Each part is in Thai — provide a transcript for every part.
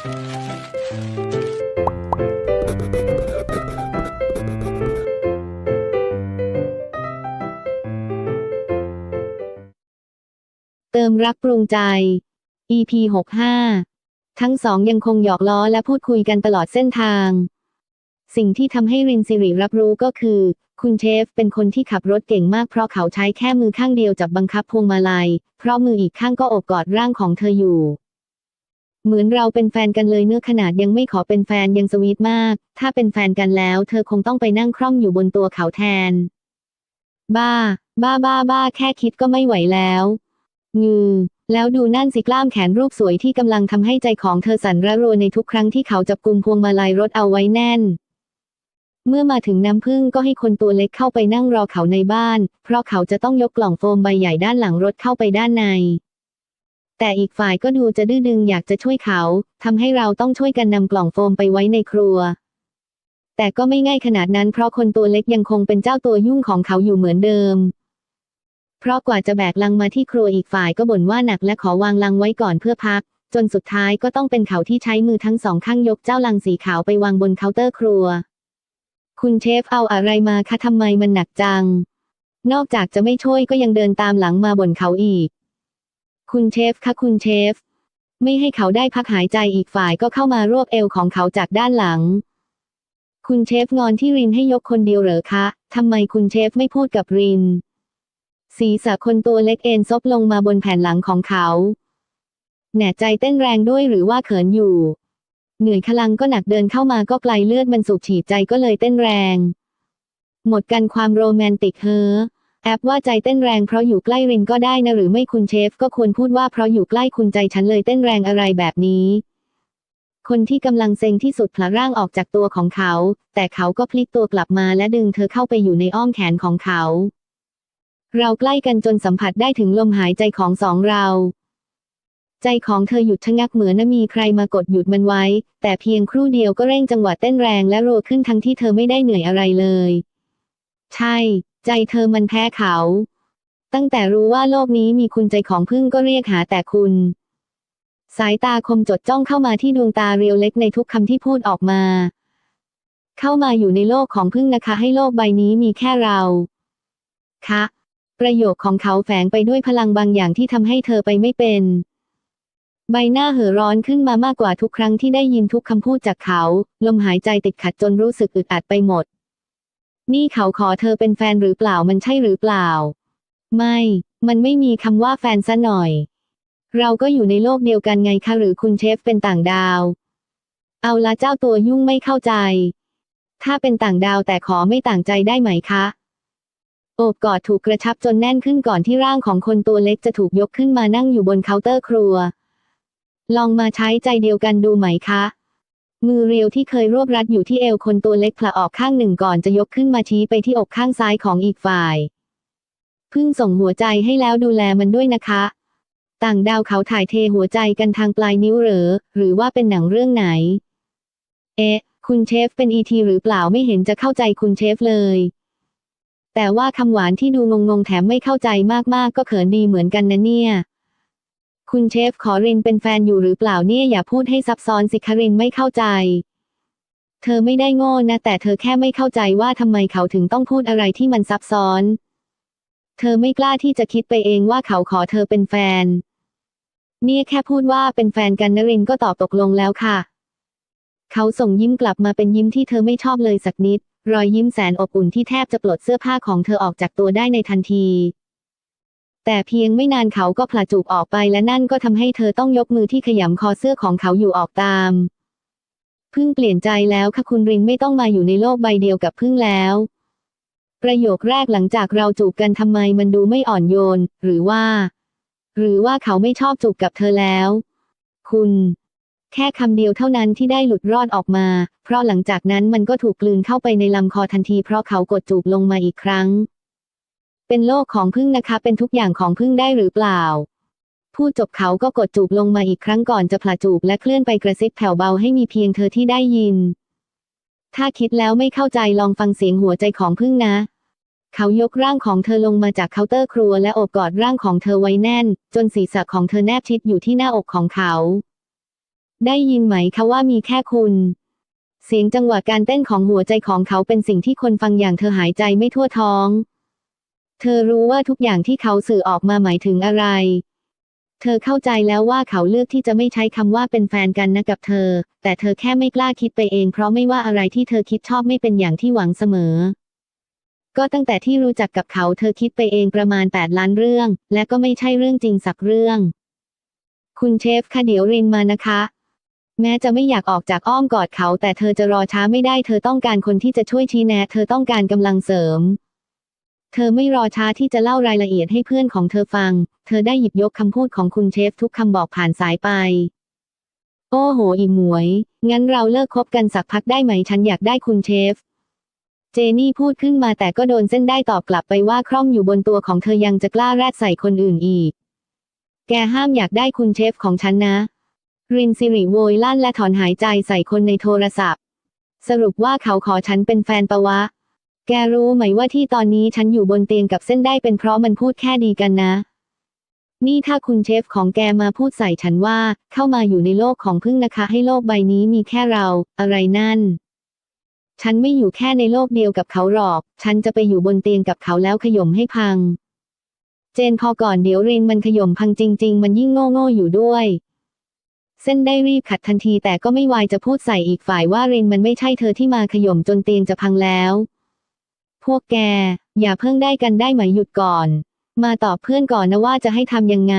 เติมรักปรุงใจ EP 65 ทั้งสองยังคงหยอกล้อและพูดคุยกันตลอดเส้นทาง สิ่งที่ทำให้รินสิริรับรู้ก็คือ คุณเชฟเป็นคนที่ขับรถเก่งมากเพราะเขาใช้แค่มือข้างเดียวจับบังคับพวงมาลัย เพราะมืออีกข้างก็โอบกอดร่างของเธออยู่ เหมือนเราเป็นแฟนกันเลยเนื้อขนาดยังไม่ขอเป็นแฟนยังสวีทมาก ถ้าเป็นแฟนกันแล้ว เธอคงต้องไปนั่งคร่อมอยู่บนตัวเขาแทน บ้า บ้าบ้าบ้าแค่คิดก็ไม่ไหวแล้วงือแล้วดูนั่นสิกล้ามแขนรูปสวยที่กำลังทำให้ใจของเธอสั่นระรัวในทุกครั้งที่เขาจับกุมพวงมาลัยรถเอาไว้แน่น เมื่อมาถึงน้ำพึ่งก็ให้คนตัวเล็กเข้าไปนั่งรอเขาในบ้าน เพราะเขาจะต้องยกกล่องโฟมใบใหญ่ด้านหลังรถเข้าไปด้านใน แต่อีกฝ่ายก็ดูจะดื้อดึงอยากจะช่วยเขาทำให้เราต้องช่วยกันนำกล่องโฟมไปไว้ในครัว แต่ก็ไม่ง่ายขนาดนั้นเพราะคนตัวเล็กยังคงเป็นเจ้าตัวยุ่งของเขาอยู่เหมือนเดิม เพราะกว่าจะแบกลังมาที่ครัวอีกฝ่ายก็บ่นว่าหนักและขอวางลังไว้ก่อนเพื่อพัก จนสุดท้ายก็ต้องเป็นเขาที่ใช้มือทั้งสองข้างยกเจ้าลังสีขาวไปวางบนเคาน์เตอร์ครัว คุณเชฟเอาอะไรมาคะทำไมมันหนักจังนอกจากจะไม่ช่วยก็ยังเดินตามหลังมาบ่นเขาอีก คุณเชฟคะคุณเชฟ ไม่ให้เขาได้พักหายใจอีกฝ่ายก็เข้ามารวบเอวของเขาจากด้านหลัง คุณเชฟงอนที่รินให้ยกคนเดียวเหรอคะทำไมคุณเชฟไม่พูดกับริน ศีรษะคนตัวเล็กเอ็นซบลงมาบนแผ่นหลังของเขา แหน่ใจเต้นแรงด้วยหรือว่าเขินอยู่ เหนื่อยขลังก็หนักเดินเข้ามาก็ไกลเลือดมันสูบฉีดใจก็เลยเต้นแรง หมดกันความโรแมนติกเฮ้อ แอบว่าใจเต้นแรงเพราะอยู่ใกล้รินก็ได้นะหรือไม่คุณเชฟก็ควรพูดว่าเพราะอยู่ใกล้คุณใจฉันเลยเต้นแรงอะไรแบบนี้ คนที่กำลังเซ็งที่สุดผละร่างออกจากตัวของเขา แต่เขาก็พลิกตัวกลับมาและดึงเธอเข้าไปอยู่ในอ้อมแขนของเขา เราใกล้กันจนสัมผัสได้ถึงลมหายใจของสองเราใจของเธอหยุดชะงักเหมือนมีใครมากดหยุดมันไว้ แต่เพียงครู่เดียวก็เร่งจังหวะเต้นแรงและรัวขึ้นทั้งที่เธอไม่ได้เหนื่อยอะไรเลย ใช่ ใจเธอมันแพ้เขา ตั้งแต่รู้ว่าโลกนี้มีคุณใจของพึ่งก็เรียกหาแต่คุณ สายตาคมจดจ้องเข้ามาที่ดวงตาเรียวเล็กในทุกคำที่พูดออกมา เข้ามาอยู่ในโลกของพึ่งนะคะ ให้โลกใบนี้มีแค่เรา คะ ประโยคของเขาแฝงไปด้วยพลังบางอย่างที่ทำให้เธอไปไม่เป็น ใบหน้าเห่อร้อนขึ้นมามากกว่าทุกครั้งที่ได้ยินทุกคำพูดจากเขา ลมหายใจติดขัดจนรู้สึกอึดอัดไปหมด นี่เขาขอเธอเป็นแฟนหรือเปล่ามันใช่หรือเปล่า ไม่ มันไม่มีคำว่าแฟนซะหน่อย เราก็อยู่ในโลกเดียวกันไงคะหรือคุณเชฟเป็นต่างดาว เอาละเจ้าตัวยุ่งไม่เข้าใจ ถ้าเป็นต่างดาวแต่ขอไม่ต่างใจได้ไหมคะโอบกอดถูกกระชับจนแน่นขึ้นก่อนที่ร่างของคนตัวเล็กจะถูกยกขึ้นมานั่งอยู่บนเคาน์เตอร์ครัว ลองมาใช้ใจเดียวกันดูไหมคะ มือเรียวที่เคยรวบรัดอยู่ที่เอวคนตัวเล็กผละออกข้างหนึ่งก่อนจะยกขึ้นมาชี้ไปที่อกข้างซ้ายของอีกฝ่ายพิ่งส่งหัวใจให้แล้วดูแลมันด้วยนะคะ ต่างดาวเขาถ่ายเทหัวใจกันทางปลายนิ้วเหรอ หรือว่าเป็นหนังเรื่องไหน เอ๊ะ คุณเชฟเป็นอีทีหรือเปล่าไม่เห็นจะเข้าใจคุณเชฟเลย แต่ว่าคำหวานที่ดูงงๆแถมไม่เข้าใจมากๆก็เขินดีเหมือนกันนะเนี่ย คุณเชฟขอรินเป็นแฟนอยู่หรือเปล่าเนี่ยอย่าพูดให้ซับซ้อนสิคารินไม่เข้าใจ เธอไม่ได้โง่นะ แต่เธอแค่ไม่เข้าใจว่าทำไมเขาถึงต้องพูดอะไรที่มันซับซ้อน เธอไม่กล้าที่จะคิดไปเองว่าเขาขอเธอเป็นแฟน เนี่ยแค่พูดว่าเป็นแฟนกันนรินก็ตอบตกลงแล้วค่ะ เขาส่งยิ้มกลับมาเป็นยิ้มที่เธอไม่ชอบเลยสักนิด รอยยิ้มแสนอบอุ่นที่แทบจะปลดเสื้อผ้าของเธอออกจากตัวได้ในทันที แต่เพียงไม่นานเขาก็ผละจูบออกไปและนั่นก็ทำให้เธอต้องยกมือที่ขยำคอเสื้อของเขาอยู่ออกตามพึ่งเปลี่ยนใจแล้วค่ะคุณรินไม่ต้องมาอยู่ในโลกใบเดียวกับพึ่งแล้ว ประโยคแรกหลังจากเราจูบกันทำไมมันดูไม่อ่อนโยน หรือว่า หรือว่าเขาไม่ชอบจูบกับเธอแล้ว คุณ แค่คำเดียวเท่านั้นที่ได้หลุดรอดออกมา เพราะหลังจากนั้นมันก็ถูกกลืนเข้าไปในลำคอทันทีเพราะเขากดจูบลงมาอีกครั้ง เป็นโลกของพึ่งนะคะ เป็นทุกอย่างของพึ่งได้หรือเปล่าพูดจบเขาก็กดจูบลงมาอีกครั้งก่อนจะผละจูบและเคลื่อนไปกระซิบแผ่วเบาให้มีเพียงเธอที่ได้ยิน ถ้าคิดแล้วไม่เข้าใจลองฟังเสียงหัวใจของพึ่งนะ เขายกร่างของเธอลงมาจากเคาน์เตอร์ครัวและโอบกอดร่างของเธอไว้แน่น จนศีรษะของเธอแนบชิดอยู่ที่หน้าอกของเขา ได้ยินไหมคะว่ามีแค่คุณเสียงจังหวะการเต้นของหัวใจของเขาเป็นสิ่งที่คนฟังอย่างเธอหายใจไม่ทั่วท้อง เธอรู้ว่าทุกอย่างที่เขาสื่อออกมาหมายถึงอะไร เธอเข้าใจแล้วว่าเขาเลือกที่จะไม่ใช้คำว่าเป็นแฟนกันนะกับเธอ แต่เธอแค่ไม่กล้าคิดไปเอง เพราะไม่ว่าอะไรที่เธอคิดชอบไม่เป็นอย่างที่หวังเสมอ ก็ตั้งแต่ที่รู้จักกับเขาเธอคิดไปเองประมาณ 8 ล้านเรื่อง และก็ไม่ใช่เรื่องจริงสักเรื่อง คุณเชฟคะเดี๋ยวรินมานะคะแม้จะไม่อยากออกจากอ้อมกอดเขา แต่เธอจะรอช้าไม่ได้ เธอต้องการคนที่จะช่วยชี้แนะ เธอต้องการกำลังเสริม เธอไม่รอช้าที่จะเล่ารายละเอียดให้เพื่อนของเธอฟัง เธอได้หยิบยกคำพูดของคุณเชฟทุกคำบอกผ่านสายไป โอ้โห อีหมวย งั้นเราเลิกคบกันสักพักได้ไหม ฉันอยากได้คุณเชฟ เจนี่พูดขึ้นมาแต่ก็โดนเส้นได้ตอบกลับไปว่าคล่อมอยู่บนตัวของเธอยังจะกล้าแรดใส่คนอื่นอีก แกห้ามอยากได้คุณเชฟของฉันนะ รินสิริโวยลั่นและถอนหายใจใส่คนในโทรศัพท์ สรุปว่าเขาขอฉันเป็นแฟนปะวะ แกรู้ไหมว่าที่ตอนนี้ฉันอยู่บนเตียงกับเส้นได้เป็นเพราะมันพูดแค่ดีกันนะ นี่ถ้าคุณเชฟของแกมาพูดใส่ฉันว่า เข้ามาอยู่ในโลกของพึ่งนะคะ ให้โลกใบนี้มีแค่เรา อะไรนั่น ฉันไม่อยู่แค่ในโลกเดียวกับเขาหรอก ฉันจะไปอยู่บนเตียงกับเขาแล้วขย่มให้พัง เจนพอก่อนเดี๋ยวรินมันขย่มพังจริง ๆ มันยิ่งโง่โง่อยู่ด้วยเส้นได้รีบขัดทันทีแต่ก็ไม่วายจะพูดใส่อีกฝ่ายว่ารินมันไม่ใช่เธอที่มาขย่มจนเตียงจะพังแล้ว พวกแก อย่าเพิ่งได้กันได้ไหมหยุดก่อน มาตอบเพื่อนก่อนนะว่าจะให้ทำยังไง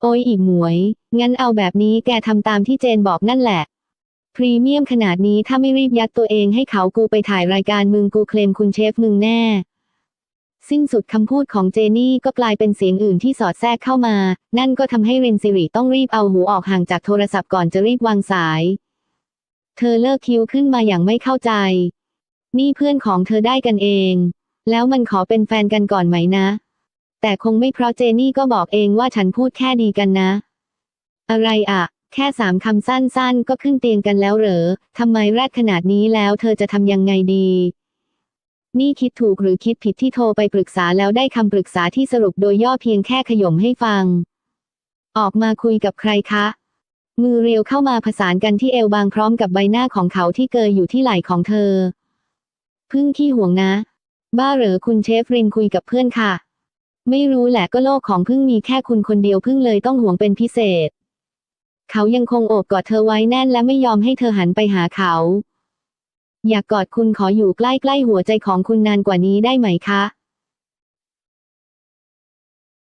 โอ้ยอีหมวย งั้นเอาแบบนี้แกทำตามที่เจนบอกนั่นแหละ พรีเมียมขนาดนี้ถ้าไม่รีบยัดตัวเองให้เขากูไปถ่ายรายการมึงกูเคลมคุณเชฟมึงแน่ สิ้นสุดคำพูดของเจนี่ก็กลายเป็นเสียงอื่นที่สอดแทรกเข้ามา นั่นก็ทำให้เรนซิริต้องรีบเอาหูออกห่างจากโทรศัพท์ก่อนจะรีบวางสาย เธอเลิกคิวขึ้นมาอย่างไม่เข้าใจ นี่เพื่อนของเธอได้กันเอง แล้วมันขอเป็นแฟนกันก่อนไหมนะ แต่คงไม่เพราะเจนี่ก็บอกเองว่าฉันพูดแค่ดีกันนะ อะไรอะแค่สามคำสั้นๆ ก็ขึ้นเตียงกันแล้วเหรอ ทำไมแรดขนาดนี้แล้วเธอจะทำยังไงดี นี่คิดถูกหรือคิดผิดที่โทรไปปรึกษาแล้วได้คำปรึกษาที่สรุปโดยย่อเพียงแค่ขย่มให้ฟัง ออกมาคุยกับใครคะ มือเรียวเข้ามาผสานกันที่เอวบางพร้อมกับใบหน้าของเขาที่เกยอยู่ที่ไหล่ของเธอ พึ่งขี้ห่วงนะ บ้าเหรอคุณเชฟรินคุยกับเพื่อนค่ะ ไม่รู้แหละก็โลกของพึ่งมีแค่คุณคนเดียวพึ่งเลยต้องห่วงเป็นพิเศษ เขายังคงโอบกอดเธอไว้แน่นและไม่ยอมให้เธอหันไปหาเขา อยากกอดคุณขออยู่ใกล้ๆหัวใจของคุณนานกว่านี้ได้ไหมคะ